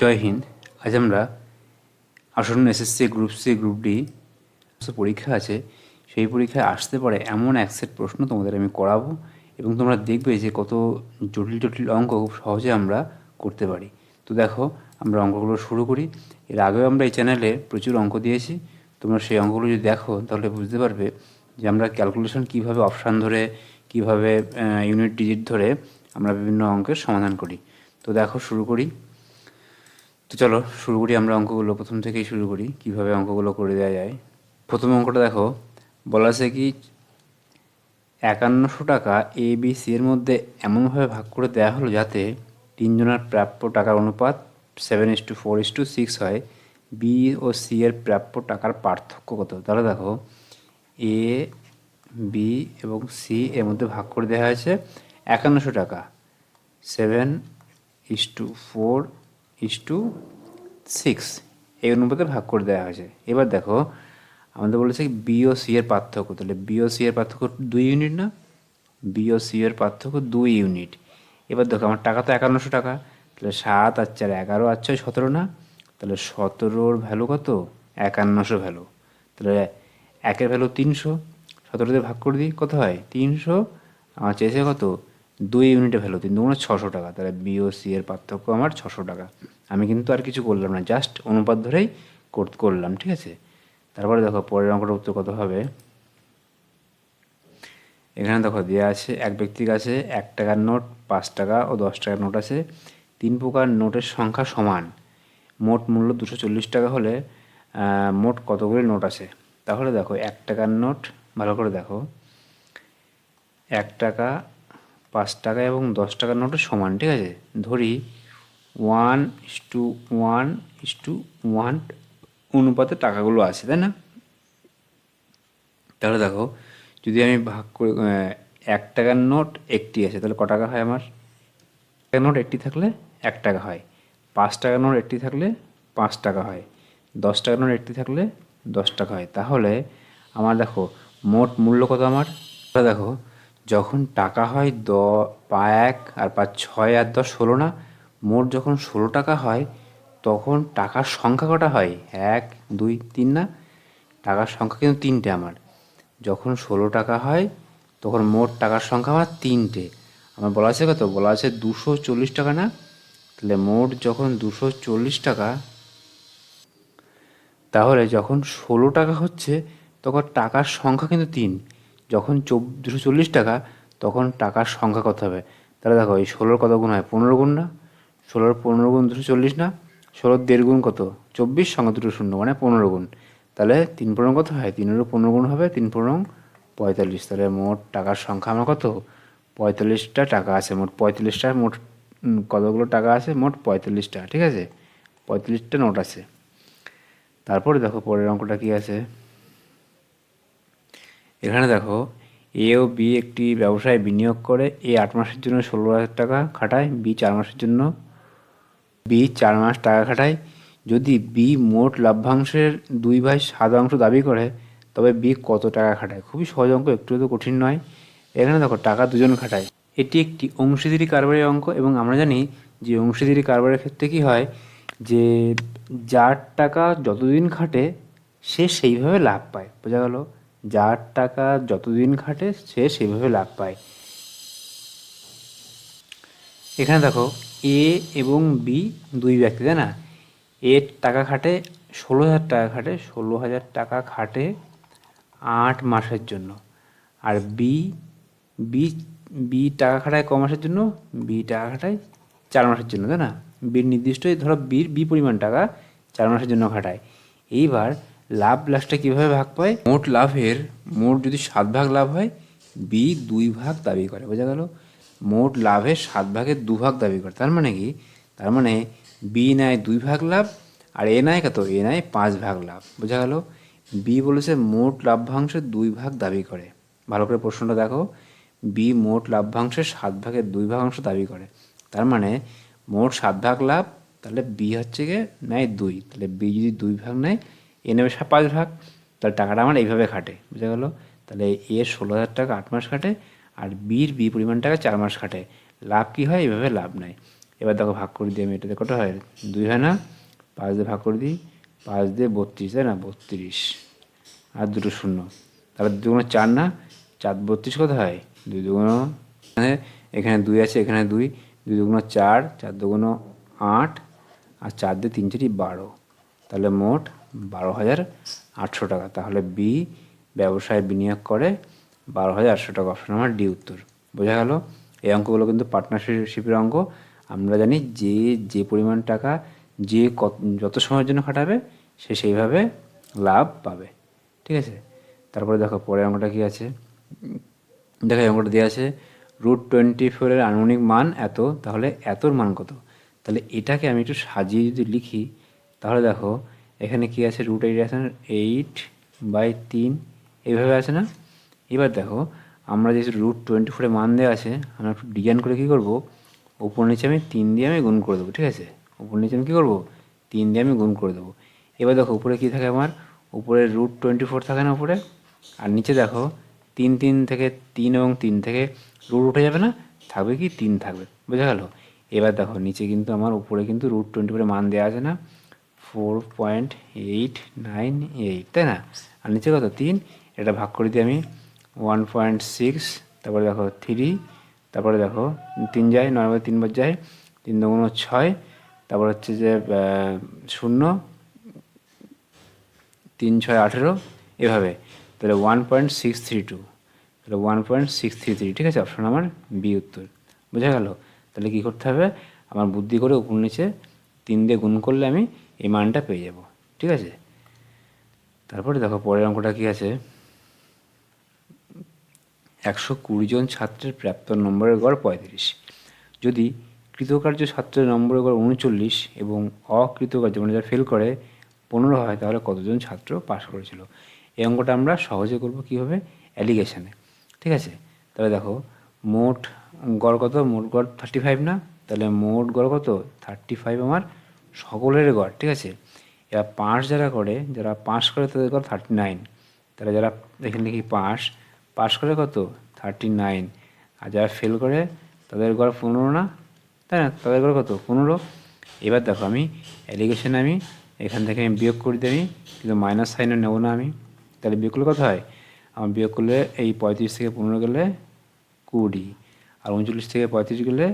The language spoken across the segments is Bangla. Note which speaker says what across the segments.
Speaker 1: জয় হিন্দ। আজ আমরা আসন্ন SSC group C group D পরীক্ষা আছে, সেই পরীক্ষায় আসতে পারে এমন এক সেট প্রশ্ন তোমাদের আমি করাবো এবং তোমরা দেখবে যে কত জটিল জটিল অঙ্ক খুব সহজে আমরা করতে পারি। তো দেখো, আমরা অঙ্কগুলো শুরু করি। এর আগেও আমরা এই চ্যানেলে প্রচুর অঙ্ক দিয়েছি। তোমরা সেই অঙ্কগুলো যদি দেখো, তাহলে বুঝতে পারবে যে আমরা ক্যালকুলেশন কীভাবে অপশান ধরে, কীভাবে ইউনিট ডিজিট ধরে আমরা বিভিন্ন অঙ্কের সমাধান করি। তো দেখো, শুরু করি। তো চলো, শুরু করি আমরা অঙ্কগুলো। প্রথম থেকেই শুরু করি, কীভাবে অঙ্কগুলো করে দেওয়া যায়। প্রথম অঙ্কটা দেখো, বলা আছে কি, একান্নশো টাকা এ বি সি এর মধ্যে এমনভাবে ভাগ করে দেওয়া হলো যাতে তিনজনের প্রাপ্য টাকার অনুপাত seven is to four is to six হয়। বি ও সি এর প্রাপ্য টাকার পার্থক্য কত? তাহলে দেখো এ বি এবং সি এর মধ্যে ভাগ করে দেওয়া হয়েছে একান্নশো টাকা। Seven is to four is to six এই অনুপাতে ভাগ করে দেওয়া হয়েছে। এবার দেখো, আমাদের বলেছে বি ও সি এর পার্থক্য। তাহলে বি ও সি এর পার্থক্য দুই ইউনিট না? বি ও সি এর পার্থক্য দুই ইউনিট এবার দেখো, আমার টাকা তো একান্নশো টাকা। তাহলে সাত আর চার, এগারো আর ছয়, সতেরো না? তাহলে সতেরোর ভ্যালু কত? একান্নশো ভ্যালু তাহলে একের ভ্যালু তিনশো। সতেরোতে ভাগ করে দিই, কত হয়? তিনশো। আমার চেয়েছে কত? দুই ইউনিটের ভ্যালু তিন দুগুণে ছশো টাকা। তাহলে বি ও সি এর পার্থক্য আমার ছশো টাকা। আমি কিন্তু আর কিছু করলাম না জাস্ট অনুপাত ধরেই কর- করলাম, ঠিক আছে? তারপরে দেখো, পরের অঙ্কটার উত্তর কত হবে? এখানে দেখো দেওয়া আছে, এক ব্যক্তির কাছে এক টাকার নোট, পাঁচ টাকা ও দশ টাকার নোট আছে। তিন প্রকার নোটের সংখ্যা সমান। মোট মূল্য দুশো চল্লিশ টাকা হলে মোট কতগুলি নোট আছে? তাহলে দেখো, এক টাকার নোট, ভালো করে দেখো, এক টাকা পাঁচ টাকা এবং দশ টাকার নোটের সমান, ঠিক আছে? ধরি one is to one is to one অনুপাতে টাকাগুলো আছে, তাই না? তাহলে দেখো, যদি আমি ভাগ করে এক টাকার নোট একটি আছে, তাহলে ক টাকা হয় আমার? টাকার নোট একটি থাকলে এক টাকা হয়। পাঁচ টাকার নোট একটি থাকলে পাঁচ টাকা হয়। দশ টাকার নোট একটি থাকলে দশ টাকা হয়। তাহলে আমার দেখো, মোট মূল্য কত আমার? দেখো যখন টাকা হয় দ, পা এক আর পা ছয় আর দশ ষোলো না, মোট যখন ষোলো টাকা হয়, তখন টাকার সংখ্যা কটা হয়? এক, দুই, তিন না? টাকার সংখ্যা কিন্তু তিনটে আমার। যখন ষোলো টাকা হয়, তখন মোট টাকার সংখ্যা আমার তিনটে। আমার বলা আছে কত? বলা আছে দুশো চল্লিশ টাকা না? তাহলে মোট যখন দুশো চল্লিশ টাকা, তাহলে যখন ষোলো টাকা হচ্ছে, তখন টাকার সংখ্যা কিন্তু তিন। যখন দুশো চল্লিশ টাকা, তখন টাকার সংখ্যা কত হবে? তাহলে দেখো, এই ষোলোর কত গুণ হয়? পনেরো গুণ না? ষোলোর পনেরো গুণ দুশো চল্লিশ না? ষোলোর দেড় গুণ কত? চব্বিশ সঙ্গে দুটো শূন্য মানে পনেরো গুণ। তাহলে তিন পনেরো কত হয়? তিনেরও পনেরো গুণ হবে, তিন পনেরো পঁয়তাল্লিশ। তাহলে মোট টাকার সংখ্যা আমার কত? পঁয়তাল্লিশটা টাকা আছে, মোট পঁয়তাল্লিশটা, মোট কতগুলো টাকা আছে? মোট পঁয়তাল্লিশটা, ঠিক আছে? পঁয়তাল্লিশটা নোট আছে। তারপরে দেখো, পরের অঙ্কটা কী আছে? এখানে দেখো এ ও বি একটি ব্যবসায় বিনিয়োগ করে এ আট মাসের জন্য ষোলো হাজার টাকা খাটায় বি চার মাসের জন্য বি চার মাস টাকা খাটায়। যদি বি মোট লাভ্যাংশের দুই ভাই সাত অংশ দাবি করে, তবে বি কত টাকা খাটায়? খুবই সহজ অঙ্ক, একটু তো কঠিন নয়। এখানে দেখো, টাকা দুজন খাটায়। এটি একটি অংশীদারি কারবারের অঙ্ক এবং আমরা জানি যে অংশীদারি কারবারের ক্ষেত্রে কি হয়, যে যার টাকা যতদিন খাটে, সে সেইভাবে লাভ পায়। বোঝা গেল? যার টাকা যতদিন খাটে সে সেভাবে লাভ পায়। এখানে দেখো এ এবং বি দুই ব্যক্তি, তাই না? এ টাকা খাটে, ষোলো হাজার টাকা খাটে, ষোলো হাজার টাকা খাটে আট মাসের জন্য। আর বি বি বি টাকা খাটায় ক মাসের জন্য? বি টাকা খাটায় চার মাসের জন্য, তাই না? বির নির্দিষ্ট, ধরো বির বি পরিমাণ টাকা চার মাসের জন্য খাটায়। এইবার লাভ লাস্টে কীভাবে ভাগ পায়? মোট লাভের, মোট যদি সাত ভাগ লাভ হয় বি দুই ভাগ দাবি করে, বোঝা গেল? মোট লাভের সাত ভাগের দু ভাগ দাবি করে, তার মানে কি? তার মানে বি নেয় দুই ভাগ লাভ, আর এ নেয় কত? এ নেয় পাঁচ ভাগ লাভ, বোঝা গেল? বি বলেছে মোট লাভ্যাংশের দুই ভাগ দাবি করে, ভালো করে প্রশ্নটা দেখো। বি মোট লাভ্যাংশের সাত ভাগের দুই ভাগাংশ দাবি করে, তার মানে মোট সাত ভাগ লাভ, তাহলে বি হচ্ছে গিয়ে নেয় দুই, তাহলে বি যদি দুই ভাগ নেয় এ নেবে পাঁচ ভাগ, তাহলে টাকাটা আমার এইভাবে খাটে, বুঝে গেল? তাহলে এ ষোলো হাজার টাকা আট মাস খাটে আর বির বি পরিমাণ টাকা চার মাস খাটে। লাভ কী হয়? এইভাবে লাভ নেয় এবার দেখো ভাগ করে দিই আমি, এটাতে কত হয়? দুই হয় না? পাঁচ দিয়ে ভাগ করে দিই, পাঁচ দিয়ে বত্রিশ, তাই না? বত্রিশ। আর দুটো শূন্য। তাহলে দুগুণ চার না? চার বত্রিশ কত হয়? দুই দুগুণ এখানে দুই আছে, এখানে দুই। দুই দুগুণ চার চার দুগুণ আট, আর চার দিয়ে তিন চারই বারো। তাহলে মোট বারো হাজার আটশো টাকা। তাহলে বি, ব্যবসায় বিনিয়োগ করে বারো হাজার আটশো টাকা। অপশন আমার ডি উত্তর। বোঝা গেল? এই অঙ্কগুলো কিন্তু পার্টনারশিপের অঙ্ক। আমরা জানি যে যে পরিমাণ টাকা যে কত, যত সময়ের জন্য খাটাবে, সে সেইভাবে লাভ পাবে। ঠিক আছে? তারপরে দেখো, পরের অঙ্কটা কী আছে? দেখো অঙ্কটা দেওয়া আছে রুট টোয়েন্টি ফোরের আনুমানিক মান এত, তাহলে এতর মান কত? তাহলে এটাকে আমি একটু সাজিয়ে যদি লিখি, তাহলে দেখো এখানে কি আছে? রুট এইট আছে এইট বাই তিন। এইভাবে আছে না? এবার দেখো, আমরা যে রুট টোয়েন্টি ফোরের মান দেওয়া আছে, আমরা একটু ডিজাইন করে কী করব? উপর নিচে আমি তিন দিয়ে আমি গুণ করে দেবো, ঠিক আছে? উপর নিচে আমি কী করব? তিন দিয়ে আমি গুণ করে দেবো। এবার দেখো, উপরে কী থাকে আমার? উপরে রুট টোয়েন্টি ফোর থাকে না উপরে? আর নিচে দেখো, তিন তিন থেকে তিন এবং তিন থেকে রুট উঠে যাবে না? থাকবে কি? তিন থাকবে। বোঝা গেল? এবার দেখো, নিচে কিন্তু আমার উপরে কিন্তু রুট টোয়েন্টি ফোরের মান দেওয়া আছে না? Four point eight nine eight তাই না? আর নিচে কত? তিন। এটা ভাগ করে দিই আমি ওয়ান পয়েন্ট সিক্স তারপরে দেখো থ্রি তারপরে দেখো তিন যায়, নয় তিনবার যায়, তিন দুগুণ ছয়, তারপর হচ্ছে যে শূন্য, তিন ছয় আঠেরো, এভাবে। তাহলে one point six three two তাহলে one point six three three ঠিক আছে? অপশন আমার বি উত্তর। বোঝা গেল? তাহলে কী করতে হবে? আমার বুদ্ধি করে উপর নিচে তিন দিয়ে গুণ করলে আমি এই মানটা পেয়ে যাব, ঠিক আছে? তারপরে দেখো, পরের অঙ্কটা কী আছে? একশো কুড়ি জন ছাত্রের প্রাপ্ত নম্বরের গড় পঁয়ত্রিশ। যদি কৃতকার্য ছাত্রের নম্বরের গড় উনচল্লিশ এবং অকৃতকার্য মানে যারা ফেল করে, পনেরো হয়, তাহলে কতজন ছাত্র পাশ করেছিল? এই অঙ্কটা আমরা সহজে করব কীভাবে? অ্যালিগেশনে ঠিক আছে? তাহলে দেখো, মোট গড় কত? মোট গড় থার্টি ফাইভ না? তাহলে মোট গড় কত? থার্টি ফাইভ আমার সকলের গড় ঠিক আছে? এবার পাস যারা করে, যারা পাস করে তাদের গড় থার্টি নাইন তারা যারা এখানে লিখি পাস পাস করে কত? থার্টি নাইন আর যারা ফেল করে, তাদের গড় পনেরো না? তাই না? তাদের গড় কত? পনেরো। এবার দেখো আমি অ্যালিগেশন আমি, এখান থেকে আমি বিয়োগ করে দিই কিন্তু মাইনাস সাইনও নেব না আমি। তাহলে বিয়োগ করলে কত হয়? আমার বিয়োগ করলে এই পঁয়ত্রিশ থেকে পনেরো গেলে কুড়ি। আর উনচল্লিশ থেকে পঁয়ত্রিশ গেলে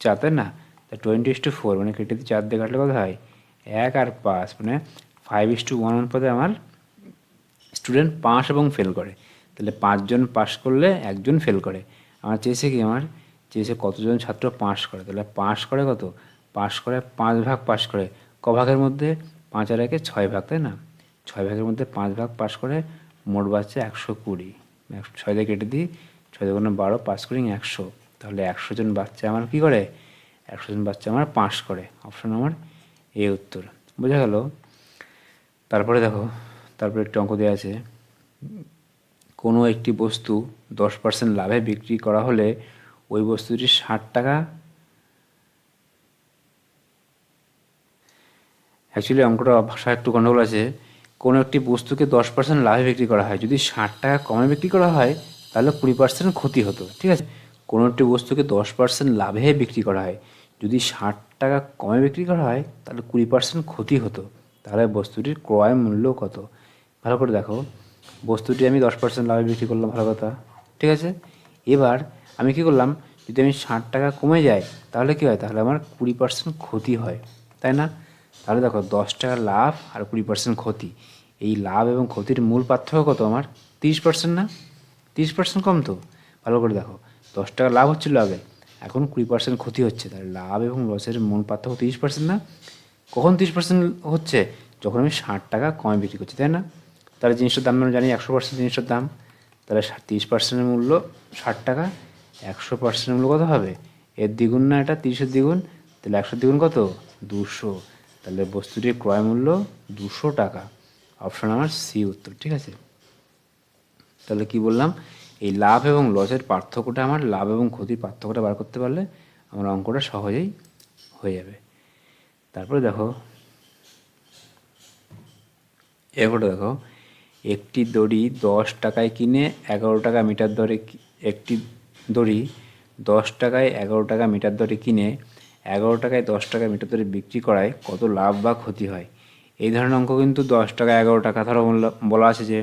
Speaker 1: চার, তাই না? তা টোয়েন্টি ইস টু ফোর মানে কেটে দিয়ে চার দিয়ে কাটলে কত হয়? এক আর পাঁচ মানে five is to one one অনুপাতে আমার স্টুডেন্ট পাস এবং ফেল করে। তাহলে পাঁচজন পাস করলে একজন ফেল করে। আমার চেয়েছে কি আমার? চেয়েছে কতজন ছাত্র পাস করে? তাহলে পাস করে কত? পাস করে পাঁচ ভাগ পাস করে। ক ভাগের মধ্যে? পাঁচ আর একে ছয় ভাগ, তাই না? ছয় ভাগের মধ্যে পাঁচ ভাগ পাস করে মোট বাচ্চা একশো কুড়ি। ছয় দিয়ে কেটে দিই, ছয় দুগুণে বারো পাস করি একশো। তাহলে একশো জন বাচ্চা আমার কী করে? একশো জন বাচ্চা আমার পাস করে। অপশন আমার এ উত্তর। বোঝা গেল? তারপরে দেখো, তারপরে একটি অঙ্ক দেওয়া আছে, কোনো একটি বস্তু দশ পার্সেন্ট লাভে বিক্রি করা হলে ওই বস্তুটি ষাট টাকা অ্যাকচুয়ালি অঙ্কটা ভাষা একটু গণ্ডগোল আছে। কোনো একটি বস্তুকে দশ পার্সেন্ট লাভে বিক্রি করা হয়। যদি ষাট টাকা কমে বিক্রি করা হয়, তাহলে কুড়ি পার্সেন্ট ক্ষতি হতো। ঠিক আছে? কোনো একটি বস্তুকে দশ পার্সেন্ট লাভে বিক্রি করা হয়। যদি ষাট টাকা কমে বিক্রি করা হয়, তাহলে কুড়ি পার্সেন্ট ক্ষতি হতো। তাহলে বস্তুটির ক্রয় মূল্য কত? ভালো করে দেখো। বস্তুটি আমি দশ পার্সেন্ট লাভে বিক্রি করলাম, ভালো কথা। ঠিক আছে? এবার আমি কি করলাম, যদি আমি ষাট টাকা কমে যায়, তাহলে কি হয়? তাহলে আমার কুড়ি পার্সেন্ট ক্ষতি হয়। তাই না? তাহলে দেখো, দশ টাকা লাভ আর কুড়ি পার্সেন্ট ক্ষতি। এই লাভ এবং ক্ষতির মূল পার্থক্য কত আমার? তিরিশ পার্সেন্ট না? তিরিশ পার্সেন্ট কম তো? ভালো করে দেখো। দশ টাকা লাভ হচ্ছিল আগে। এখন কুড়ি পার্সেন্ট ক্ষতি হচ্ছে, তাহলে লাভ এবং লসের মূল পার্থক্য তিরিশ পার্সেন্ট না? কখন তিরিশ পার্সেন্ট হচ্ছে? যখন আমি ষাট টাকা কমে বিক্রি করছি, তাই না? তাহলে জিনিসটার দাম আমরা জানি একশো পার্সেন্ট জিনিসটার দাম। তাহলে তিরিশ পার্সেন্টের মূল্য ষাট টাকা, একশো পার্সেন্টের মূল্য কত হবে? এর দ্বিগুণ না এটা, তিরিশের দ্বিগুণ। তাহলে একশো দ্বিগুণ কত? দুশো। তাহলে বস্তুটির ক্রয় মূল্য দুশো টাকা। অপশন আমার সি উত্তর, ঠিক আছে? তাহলে কি বললাম? এই লাভ এবং লসের পার্থক্যটা আমার, লাভ এবং ক্ষতির পার্থক্যটা বার করতে পারলে আমার অঙ্কটা সহজেই হয়ে যাবে। তারপরে দেখো, এরপরে দেখো, একটি দড়ি দশ টাকায় কিনে এগারো টাকা মিটার দরে একটি দড়ি দশ টাকায় এগারো টাকা মিটার দরে কিনে এগারো টাকায় দশ টাকা মিটার দরে বিক্রি করায় কত লাভ বা ক্ষতি হয়? এই ধরনের অঙ্ক কিন্তু দশ টাকা এগারো টাকা ধরো বলা আছে যে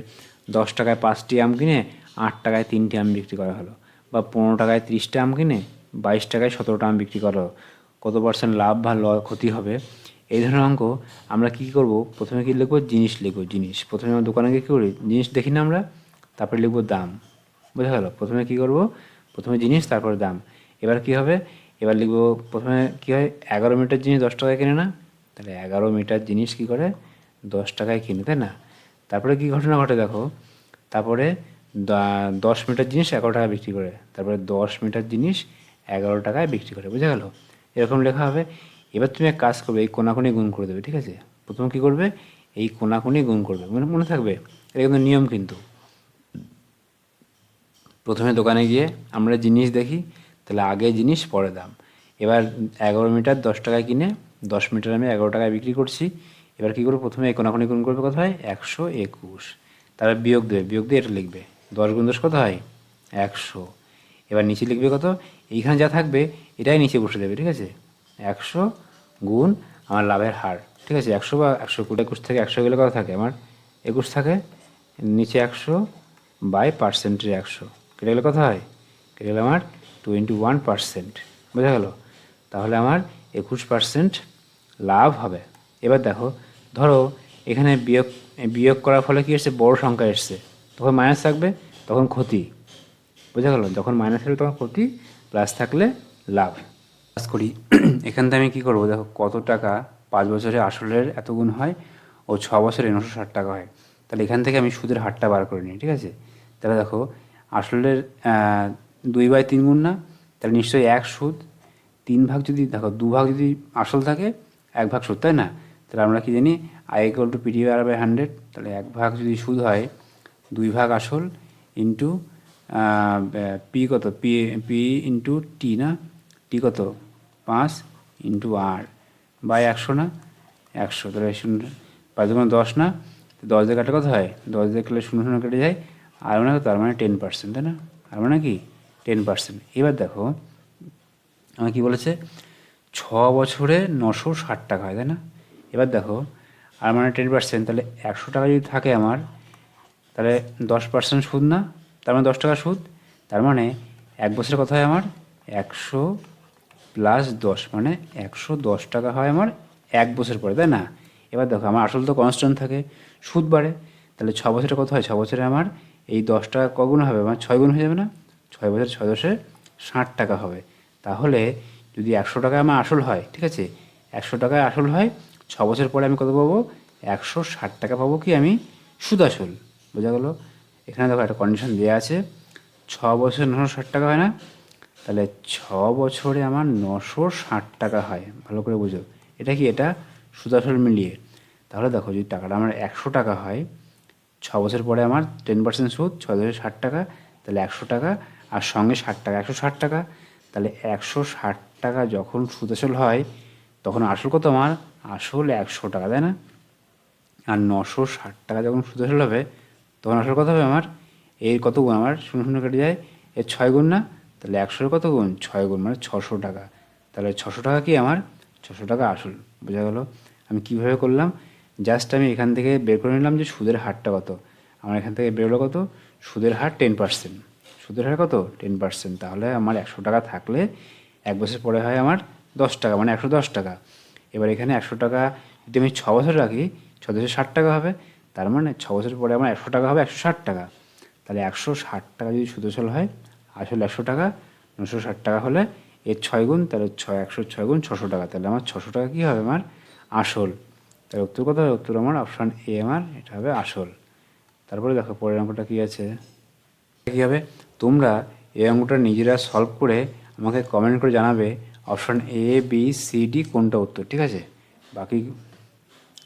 Speaker 1: দশ টাকায় পাঁচটি আম কিনে আট টাকায় তিনটি আম বিক্রি করা হলো বা পনেরো টাকায় ত্রিশটা আম কিনে বাইশ টাকায় সতেরোটা আম বিক্রি করা হলো। কত পার্সেন্ট লাভ বা ল ক্ষতি হবে? এই ধরনের অঙ্ক আমরা কী করব? প্রথমে কী লিখব? জিনিস লিখব, জিনিস। প্রথমে আমার দোকানে গিয়ে কী করি? জিনিস দেখি না আমরা? তারপরে লিখব দাম। বোঝা গেল? প্রথমে কী করব? প্রথমে জিনিস, তারপরে দাম। এবার কি হবে? এবার লিখব প্রথমে কী হয়? এগারো মিটার জিনিস দশ টাকায় কিনে না? তাহলে এগারো মিটার জিনিস কী করে? দশ টাকায় কিনে, তাই না? তারপরে কী ঘটনা ঘটে দেখো? তারপরে দশ মিটার জিনিস এগারো টাকা বিক্রি করে। তারপরে দশ মিটার জিনিস এগারো টাকায় বিক্রি করে। বুঝা গেল? এরকম লেখা হবে। এবার তুমি এক কাজ করবে, এই কোনাকুনি গুণ করে দেবে, ঠিক আছে? প্রথম কী করবে? এই কোনাকুনি গুণ করবে। মানে মনে থাকবে, এটা কিন্তু নিয়ম কিন্তু। প্রথমে দোকানে গিয়ে আমরা জিনিস দেখি, তাহলে আগে জিনিস, পরে দাম। এবার এগারো মিটার দশ টাকায় কিনে, দশ মিটার আমি এগারো টাকায় বিক্রি করছি। এবার কী করব? প্রথমে এই কোনাকুনি গুণ করবে কত হয় একশো একুশ। তারপর বিয়োগ দেবে। বিয়োগ দিয়ে এটা লিখবে। দশ গুণ দশ কত হয়? একশো। এবার নিচে লিখবে কত? এইখানে যা থাকবে, এটাই নিচে বসে দেবে, ঠিক আছে? একশো গুণ আমার লাভের হার, ঠিক আছে? একশো বা একশো কুড়ি একুশ থেকে একশো গেলে কত থাকে? আমার একুশ থাকে। নিচে একশো বাই পার্সেন্টের একশো। কেটে গেলে কত হয়? কেটে গেলে আমার টোয়েন্টি ওয়ান পার্সেন্ট। বোঝা গেল? তাহলে আমার একুশ পার্সেন্ট লাভ হবে। এবার দেখো, ধরো এখানে বিয়োগ বিয়োগ করার ফলে কী এসছে? বড় সংখ্যা এসছে। তখন মাইনাস থাকবে, তখন ক্ষতি। বোঝা গেল? যখন মাইনাস হলে, তখন ক্ষতি প্লাস থাকলে লাভ। কাজ করি। এখান থেকে আমি কী করব? দেখো, কত টাকা পাঁচ বছরে আসলের এত গুণ হয় ও ছ বছরে নশো ষাট টাকা হয়। তাহলে এখান থেকে আমি সুদের হারটা বার করে নিই, ঠিক আছে? তাহলে দেখো, আসলের দুই বাই তিন গুণ না, তাহলে নিশ্চয়ই এক সুদ। তিন ভাগ যদি, দেখো, দু ভাগ যদি আসল থাকে, এক ভাগ সুদ, তাই না? তাহলে আমরা কি জানি I equal to PD R by hundred তাহলে এক ভাগ যদি সুদ হয় দুই ভাগ আসল ইন্টু পি কত? পি পি ইন্টু টি না? টি কত? পাঁচ ইন্টু আর বাই একশো না? একশো। তাহলে শূন্য, পাঁচ দুগুণ দশ না? দশ দিয়ে কাটলে কত হয়? দশ দিয়ে কাটলে শূন্য শূন্য কেটে যায়। আর মানে তার মানে টেন পার্সেন্ট তাই না? আর মানে কি? টেন পার্সেন্ট এবার দেখো, আমার কি বলেছে? ছ বছরে নশো ষাট টাকা হয়, তাই না? এবার দেখো, আর মানে টেন পার্সেন্ট তাহলে একশো টাকা যদি থাকে আমার তাহলে দশ পার্সেন্ট সুদ না, তার মানে দশ টাকা সুদ, তার মানে এক বছরের কথা হয় আমার? একশো প্লাস দশ মানে একশো দশ টাকা হয় আমার এক বছর পরে, তাই না? এবার দেখো, আমার আসল তো কনস্ট্যান্ট থাকে, সুদ বাড়ে, তাহলে ছ বছরের কত হয়? ছ বছরে আমার এই দশ টাকা কগুণ হবে? আমার ছয় গুণ হয়ে যাবে না? ছয় বছর ছয় দশে ষাট টাকা হবে। তাহলে যদি একশো টাকা আমার আসল হয়, ঠিক আছে? একশো টাকায় আসল হয়, ছ বছর পরে আমি কত পাবো? একশো ষাট টাকা পাবো কি আমি? সুদ আসল। বোঝা গেলো। এখানে দেখো একটা কন্ডিশন দেওয়া আছে। ছ বছর নশো ষাট টাকা হয় না? তাহলে ছ বছরে আমার নশো ষাট টাকা হয়। ভালো করে বুঝো। এটা কি? এটা সুদ আসল মিলিয়ে। তাহলে দেখো, যদি টাকাটা আমার একশো টাকা হয়, ছ বছর পরে আমার টেন পার্সেন্ট সুদ, ছ বছরে ষাট টাকা, তাহলে একশো টাকা। আর সঙ্গে ষাট টাকা, একশো ষাট টাকা। তাহলে একশো ষাট টাকা যখন সুদাসল হয়, তখন আসল কত আমার? আসল একশো টাকা, তাই না? আর নশো ষাট টাকা যখন সুদ আসল হবে তখন আসল কথা হবে আমার, এর কত গুণ? আমার শূন্য শূন্য কেটে যায়, এর ছয় গুণ না? তাহলে একশোর কত গুণ? ছয় গুণ মানে ছশো টাকা। তাহলে ছশো টাকা কি আমার? ছশো টাকা আসল। বোঝা গেল? আমি কীভাবে করলাম? জাস্ট আমি এখান থেকে বের করে নিলাম যে সুদের হারটা কত। আমার এখান থেকে বেরোলো কত? সুদের হার টেন পার্সেন্ট। সুদের হার কত? Ten percent. তাহলে আমার একশো টাকা থাকলে এক বছর পরে হয় আমার দশ টাকা মানে একশো দশ টাকা। এবার এখানে একশো টাকা, যদি আমি ছ বছর রাখি, ছ বছর ষাট টাকা হবে। তার মানে ছ বছর পরে আমার একশো টাকা হবে, একশো ষাট টাকা। তাহলে একশো ষাট টাকা যদি সুদ আসল হয় আসল একশো টাকা, নশো ষাট টাকা হলে এর ছয় গুণ, তাহলে ছয়, একশো ছয় গুণ ছশো টাকা। তাহলে আমার ছশো টাকা কী হবে আমার? আসল। তাহলে উত্তর কথা উত্তর আমার অপশান এ আমার, এটা হবে আসল। তারপরে দেখো, পরের অঙ্কটা কী আছে? কী হবে? তোমরা এই অঙ্কটা নিজেরা সলভ করে আমাকে কমেন্ট করে জানাবে option A B C D কোনটা উত্তর, ঠিক আছে? বাকি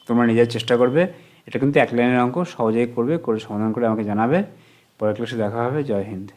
Speaker 1: তোমরা নিজের চেষ্টা করবে। এটা কিন্তু এক লাইনের অঙ্ক, সহজেই করবে, করে সমাধান করে আমাকে জানাবে। পরের ক্লাসে দেখা হবে, জয় হিন্দ।